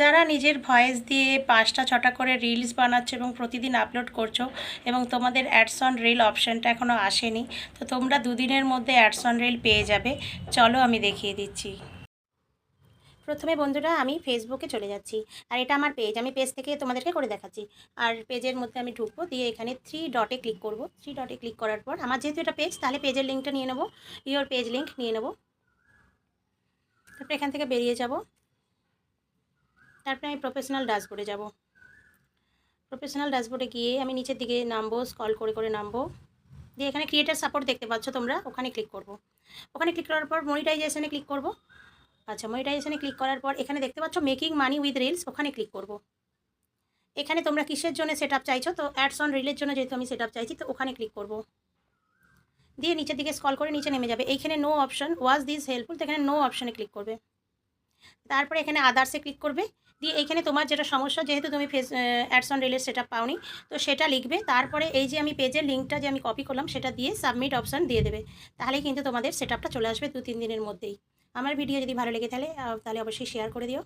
যারা নিজের ভয়েস দিয়ে পাঁচটা ছটা করে রিলস বানাচ্ছো এবং প্রতিদিন আপলোড করছ এবং তোমাদের অ্যাডস অন রিল অপশানটা এখনও আসেনি, তো তোমরা দুদিনের মধ্যে অ্যাডস অন রিল পেয়ে যাবে। চলো আমি দেখিয়ে দিচ্ছি। প্রথমে বন্ধুরা, আমি ফেসবুকে চলে যাচ্ছি। আর এটা আমার পেজ আমি পেজ থেকে তোমাদেরকে করে দেখাচ্ছি। আর পেজের মধ্যে আমি ঢুকবো, দিয়ে এখানে থ্রি ডটে ক্লিক করব। থ্রি ডটে ক্লিক করার পর, আমার যেহেতু এটা পেজ তাহলে পেজের লিঙ্কটা নিয়ে নেব। ইওর পেজ লিঙ্ক নিয়ে নেব। তারপর এখান থেকে বেরিয়ে যাব। তারপরে আমি প্রফেশনাল ড্যাশবোর্ডে যাব। প্রফেশনাল ড্যাশবোর্ডে গিয়ে আমি নিচের দিকে নামবো স্কল করে করে নামবো। দিয়ে এখানে ক্রিয়েটার সাপোর্ট দেখতে পাচ্ছ তোমরা, ওখানে ক্লিক করব। ওখানে ক্লিক করার পর মনিটাইজেশনে ক্লিক করব। আচ্ছা মনিটাইজেশনে ক্লিক করার পর এখানে দেখতে পাচ্ছ মেকিং মানি উইথ রিলস ওখানে ক্লিক করব। এখানে তোমরা কিসের জন্য সেট আপ চাইছো? তো অ্যাডস অন রিলের জন্য যেহেতু আমি সেট আপ চাইছি, তো ওখানে ক্লিক করব। দিয়ে নিচের দিকে স্কল করে নিচে নেমে যাবে। এইখানে no option was this helpful তো এখানে নো অপশানে ক্লিক করবে। তারপরে এখানে আদার্সে ক্লিক করবে। দিয়ে এইখানে তোমার যেটা সমস্যা, যেহেতু তুমি ফেস অ্যাডস অন রিলের সেটা পাওনি, তো সেটা লিখবে। তারপরে এই যে আমি পেজের লিঙ্কটা যে আমি কপি করলাম, সেটা দিয়ে সাবমিট অপশান দিয়ে দেবে। তাহলে কিন্তু তোমাদের সেট চলে আসবে দু তিন দিনের মধ্যেই। আমার ভিডিও যদি ভালো লেগে তাহলে তাহলে অবশ্যই শেয়ার করে দিও।